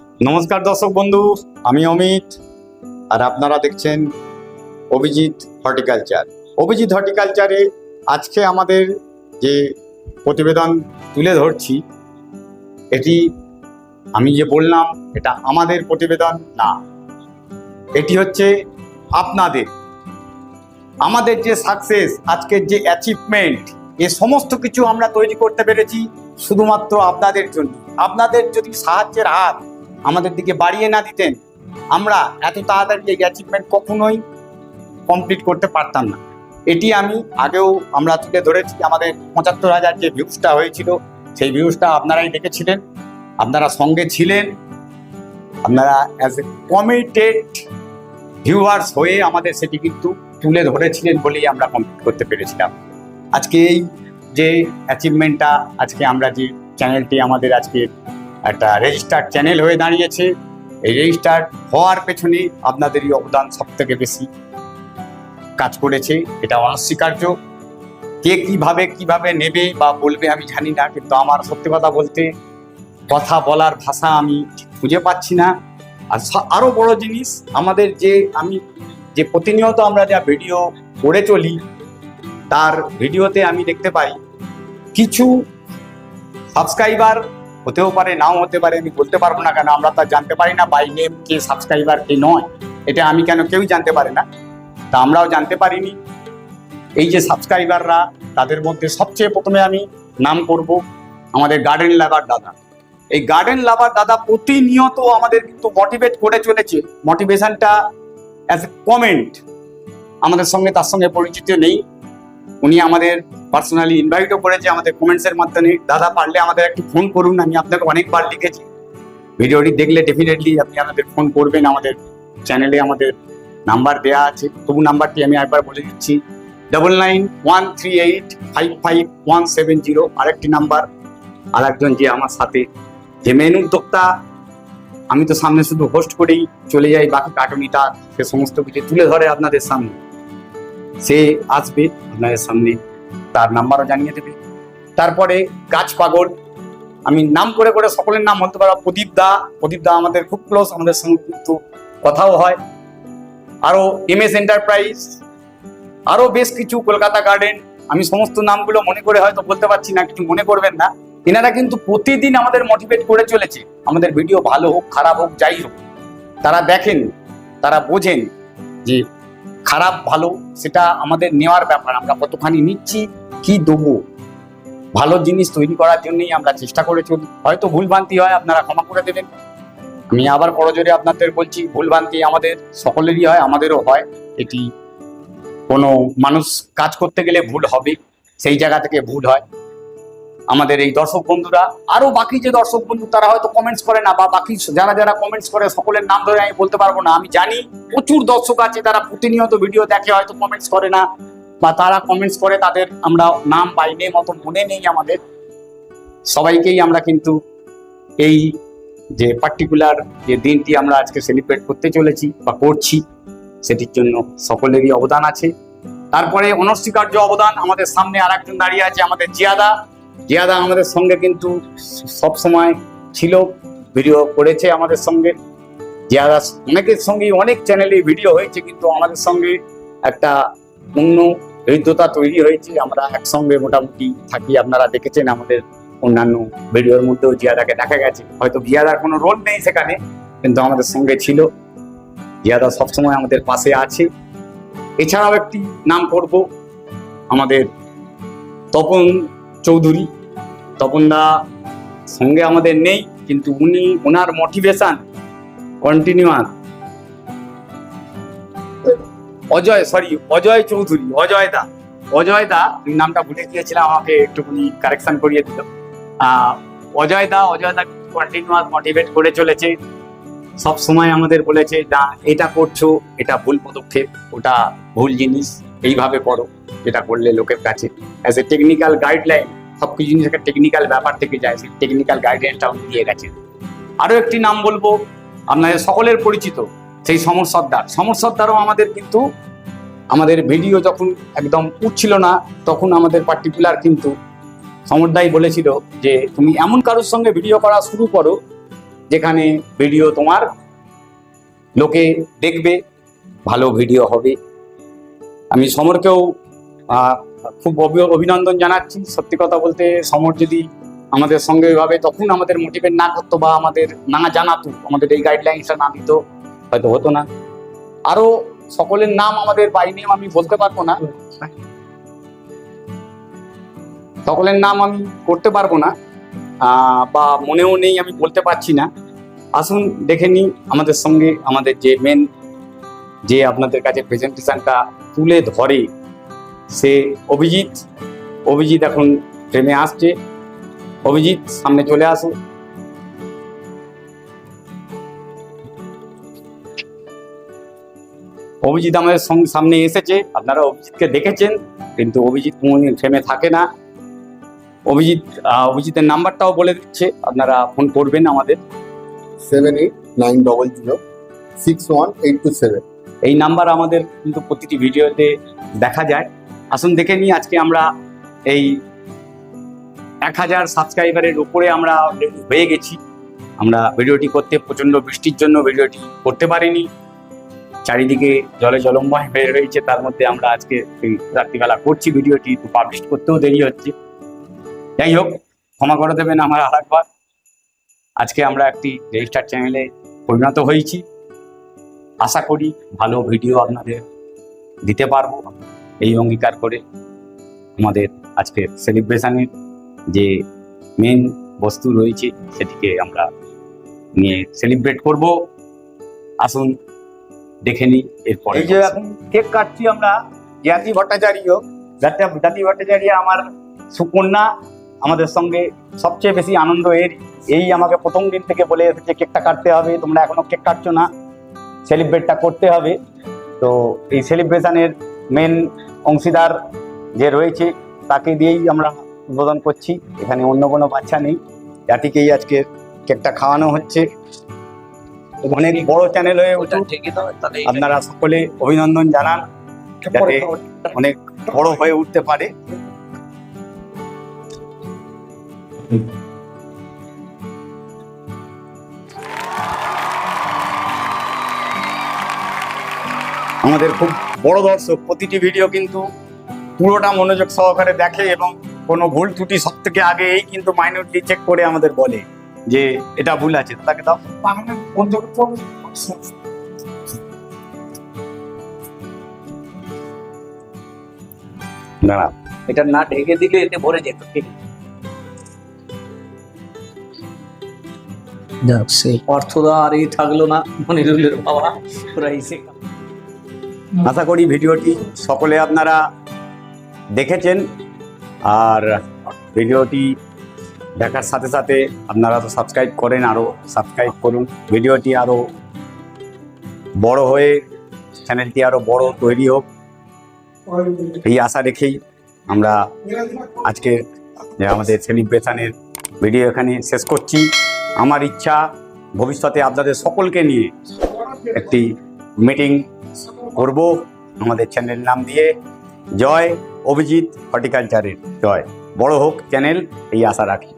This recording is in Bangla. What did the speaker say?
নমস্কার দর্শক বন্ধু, আমি অমিত, আর আপনারা দেখছেন অভিজিৎ হর্টিকালচার। অভিজিৎ হর্টিকালচারে আজকে আমাদের যে প্রতিবেদন তুলে ধরছি, এটি আমি যে বললাম, এটা আমাদের প্রতিবেদন না। এটি হচ্ছে আপনাদের। আমাদের যে সাকসেস আজকের যে অ্যাচিভমেন্ট এ সমস্ত কিছু আমরা তৈরি করতে পেরেছি শুধুমাত্র আপনাদের জন্য। আপনাদের যদি সাহায্যের হাত আমাদের দিকে বাড়িয়ে না দিতেন, আমরা এত তাড়াতাড়ি এই অ্যাচিভমেন্ট কখনোই কমপ্লিট করতে পারতাম না। এটি আমি আগেও আমরা তুলে ধরেছি, আমাদের পঁচাত্তর হাজার যে ভিউজটা হয়েছিল, সেই ভিউজটা আপনারাই দেখেছিলেন, আপনারা সঙ্গে ছিলেন, আপনারা অ্যাজ এ কমিটেড ভিউয়ার্স হয়ে আমাদের সেটি কিন্তু তুলে ধরেছিলেন বলেই আমরা কমপ্লিট করতে পেরেছিলাম। আজকে এই যে অ্যাচিভমেন্টটা আজকে আমরা যে চ্যানেলটি আমাদের আজকে একটা রেজিস্টার্ড চ্যানেল হয়ে দাঁড়িয়েছে। এই রেজিস্টার্ড হওয়ার পেছনে আপনাদেরই অবদান সব থেকে বেশি কাজ করেছে। এটা অনস্বীকার্য। কে কীভাবে কীভাবে নেবে বা বলবে আমি জানি না, কিন্তু আমার সত্যি কথা বলতে কথা বলার ভাষা আমি খুঁজে পাচ্ছি না। আর স- আরও বড় জিনিস, আমাদের যে আমি, যে প্রতিনিয়ত আমরা যা ভিডিও করে চলি, তার ভিডিওতে আমি দেখতে পাই, কিছু সাবস্ক্রাইবার হতেও পারে, নাও হতে পারে, আমি বলতে পারব না কেন, আমরা তা জানতে পারি না বাই নেম কে সাবস্ক্রাইবার কে নয়। এটা আমি কেন কেউই জানতে পারে না? তা আমরাও জানতে পারিনি। এই যে সাবস্ক্রাইবাররা তাদের মধ্যে সবচেয়ে প্রথমে আমি নাম করব আমাদের গার্ডেন লাভার দাদা। এই গার্ডেন লাভার দাদা প্রতিনিয়ত আমাদের কিন্তু মোটিভেট করে চলেছে। মোটিভেশনটা অ্যাজ এ কমেন্ট আমাদের সঙ্গে তার সঙ্গে পরিচিত নেই। উনি আমাদের পার্সোনালি ইনভাইটও করেছে আমাদের কমেন্টসের মাধ্যমে। দাদা, পারলে আমাদের একটু ফোন করুন, আমি আপনাকে অনেকবার লিখেছি ভিডিওটি দেখলে ডেফিনেটলি আপনি আমাদের ফোন করবেন, আমাদের চ্যানেলে আমাদের নাম্বার দেওয়া আছে। তবু নাম্বারটি আমি একবার বলে দিচ্ছি। Double nine one three eight five five one seven zero আরেকটি নাম্বার আর একজন যে আমার সাথে, যে মেন উদ্যোক্তা, আমি তো সামনে শুধু হোস্ট করেই চলে যাই, বাকি কাটুনিটা, সে সমস্ত কিছু তুলে ধরে আপনাদের সামনে। সে আসবে আপনাদের সামনে, তার নাম্বারও জানিয়ে দেবে। তারপরে গাছ পাগল, আমি নাম করে করে সকলের নাম বলতে পারব প্রদীপ দা প্রদীপ দা আমাদের খুব ক্লোজ আমাদের সঙ্গে কিন্তু কথাও হয়। আরও এম এস এন্টারপ্রাইজ আরও বেশ কিছু কলকাতা গার্ডেন আমি সমস্ত নামগুলো মনে করে হয়তো বলতে পারছি না, কিছু মনে করবেন না। এনারা কিন্তু প্রতিদিন আমাদের মোটিভেট করে চলেছে। আমাদের ভিডিও ভালো হোক, খারাপ হোক, যাই হোক, তারা দেখেন, তারা বোঝেন যে খারাপ, ভালো, সেটা আমাদের নেওয়ার ব্যাপার। আমরা কতখানি নিচ্ছি, কি দেবো? ভালো জিনিস তৈরি করার জন্যই আমরা চেষ্টা করে চলি হয়তো ভুলভ্রান্তি হয়, আপনারা ক্ষমা করে দেবেন। আমি আবার করজোরে আপনাদের বলছি ভুলভ্রান্তি আমাদের সকলেরই হয়, আমাদেরও হয়। এটি কোনো মানুষ কাজ করতে গেলে ভুল হবে, সেই জায়গা থেকে ভুল হয়। আমাদের এই দর্শক বন্ধুরা, আরও বাকি যে দর্শক বন্ধু, তারা হয়তো কমেন্টস করে না, বা বাকি যারা যারা কমেন্টস করে, সকলের নাম ধরে আমি বলতে পারব না। আমি জানি প্রচুর দর্শক আছে তারা প্রতিনিয়ত ভিডিও দেখে হয়তো কমেন্টস করে না, বা তারা কমেন্টস করে, তাদের আমরা নাম বাইনে মতো মনে নেই আমাদের। সবাইকেই আমরা কিন্তু এই যে পার্টিকুলার যে দিনটি আমরা আজকে সেলিব্রেট করতে চলেছি, বা করছি, সেটির জন্য সকলেরই অবদান আছে। তারপরে অনস্বীকার্য অবদান, আমাদের সামনে আর একজন দাঁড়িয়ে আছে, আমাদের জিয়াদা। জিয়াদা আমাদের সঙ্গে কিন্তু সব সময় ছিল ভিডিও করেছে আমাদের সঙ্গে। জিয়াদা অনেকের সঙ্গেই অনেক চ্যানেলে ভিডিও হয়েছে, কিন্তু আমাদের সঙ্গে একটা অন্য হৃদ্যতা তৈরি হয়েছে। আমরা একসঙ্গে মোটামুটি থাকি, আপনারা দেখেছেন আমাদের অন্যান্য ভিডিওর মধ্যেও জিয়াদাকে দেখা গেছে। হয়তো জিয়াদার কোনো রোল নেই সেখানে, কিন্তু আমাদের সঙ্গে ছিল। জিয়াদা সবসময় আমাদের পাশে আছে। এছাড়াও একটি নাম করব, আমাদের তপন চৌধুরী। তপনদা সঙ্গে আমাদের নেই, কিন্তু উনি ওনার motivation continuous Ajay sorry Ajay Chowdhury, Ajay da. Ajay da আমি নামটা ভুলে গিয়েছিলাম, আমাকে একটুখানি কারেকশন করিয়ে দিল। অজয় দা অজয় দা কন্টিনিউয়াস মোটিভেট করে চলেছে। সব সময় আমাদের বলেছে, না, এটা করছ, এটা ভুল পদক্ষেপ, ওটা ভুল জিনিস, এইভাবে করো, যেটা করলে লোকের কাছে অ্যাজ এ টেকনিক্যাল গাইডলাইন সব কিছু জিনিস একটা টেকনিক্যাল ব্যাপার থেকে যায়, সেই টেকনিক্যাল গাইডলাইনটা উনি দিয়ে গেছেন আরও একটি নাম বলব, আপনাদের সকলের পরিচিত, সেই সমর সর্দার। সমর সর্দারও আমাদের কিন্তু, আমাদের ভিডিও যখন একদম উঠছিল না, তখন আমাদের পার্টিকুলার কিন্তু সমরদাই বলেছিল যে, তুমি এমন কারোর সঙ্গে ভিডিও করা শুরু করো, যেখানে ভিডিও তোমার লোকে দেখবে, ভালো ভিডিও হবে। আমি সমরকেও খুব অভি- অভিনন্দন জানাচ্ছি। সত্যি কথা বলতে সমর যদি আমাদের সঙ্গে এভাবে তখন আমাদের মোটিভেট না করতো বা আমাদের না জানাতো, আমাদের এই গাইডলাইন্সটা না দিত, হয়তো হতো না। আরও সকলের নাম আমাদের বাই বাইনে আমি বলতে পারব না। সকলের নাম আমি করতে পারব না বা মনেও নেই, আমি বলতে পারছি না। আসুন, দেখে নিই আমাদের সঙ্গে আমাদের যে মেন যে আপনাদের কাছে প্রেজেন্টেশনটা তুলে ধরে। সে অভিজিৎ অভিজিৎ এখন ট্রেনে আসছে। অভিজিৎ সামনে চলে আসুন অভিজিৎ আমাদের সঙ্গে সামনে এসেছে। আপনারা অভিজিৎকে দেখেছেন কিন্তু অভিজিৎ ট্রেনে থাকে না। অভিজিৎ অভিজিতের নাম্বারটাও বলে দিচ্ছে। আপনারা ফোন করবেন আমাদের। Seven eight nine double zero six one eight two seven. এই নাম্বার আমাদের কিন্তু প্রতিটি ভিডিওতে দেখা যায়। আসুন দেখে নিই আজকে আমরা এই এক হাজার সাবস্ক্রাইবারের উপরে আমরা হয়ে গেছি। আমরা ভিডিওটি করতে প্রচণ্ড বৃষ্টির জন্য ভিডিওটি করতে পারিনি। চারিদিকে জলে জলময় হয়ে রয়েছে, তার মধ্যে আমরা আজকে রাত্রিবেলা করছি ভিডিওটি পাবলিশ করতেও দেরি হচ্ছে। যাই হোক, ক্ষমা করে দেবেন আমার আর একবার আজকে আমরা একটি রেজিস্টার চ্যানেলে পরিণত হয়েছি। আশা করি ভালো ভিডিও আপনাদের দিতে পারব। এই অঙ্গীকার করে আমাদের আজকের সেলিব্রেশনের যে মেন বস্তু রয়েছে সেটিকে আমরা নিয়ে সেলিব্রেট করব। আসুন দেখে নিই এরপরে এই যে এখন কেক কাটছি আমরা। জ্ঞাতি ভট্টাচার্য জ্ঞাতি ভট্টাচার্য আমার সুকন্যা আমাদের সঙ্গে সবচেয়ে বেশি আনন্দ এর। এই আমাকে প্রথম দিন থেকে বলে এসেছে কেকটা কাটতে হবে তোমরা এখনও কেক কাটছো না। সেলিব্রেটটা করতে হবে। তো এই সেলিব্রেশনের মেন অংশীদার যে রয়েছে, তাকে দিয়েই আমরা উদ্বোধন করছি। এখানে অন্য কোনো বাচ্চা নেই। জাতিকেই আজকে কেকটা খাওয়ানো হচ্ছে। অনেক বড় চ্যানেল হয়ে তাহলে আপনারা সকলে অভিনন্দন জানান, যাতে অনেক বড় হয়ে উঠতে পারে। আমাদের খুব বড় দর্শক, প্রতিটি ভিডিও কিন্তু পুরোটা মনোযোগ সহকারে দেখে এবং কোনো ভুল ত্রুটি সব থেকে আগে এই কিন্তু মাইনরিটি চেক করে আমাদের বলে যে এটা ভুল আছে। তাকে দাও। দাঁড়া এটা না ঢেকে দিলে এতে ভরে যেত। যাক সে পার্থদা আর এই থাকল না। মনিরুলের বাবা। এসে আশা করি ভিডিওটি সকলে আপনারা দেখেছেন আর ভিডিওটি দেখার সাথে সাথে আপনারা তো সাবস্ক্রাইব করেন আরও সাবস্ক্রাইব করুন। ভিডিওটি আরও বড় হয়ে চ্যানেলটি আরও বড় তৈরি হোক এই আশা রেখেই আমরা আজকে যে আমাদের সেলিব্রেশনের ভিডিও এখানে শেষ করছি। আমার ইচ্ছা ভবিষ্যতে আপনাদের সকলকে নিয়ে একটি মিটিং করব। আমাদের চ্যানেল নাম দিয়ে জয় অভিজিৎ হর্টিকালচারের জয়। বড় হোক চ্যানেল এই আশা রাখি।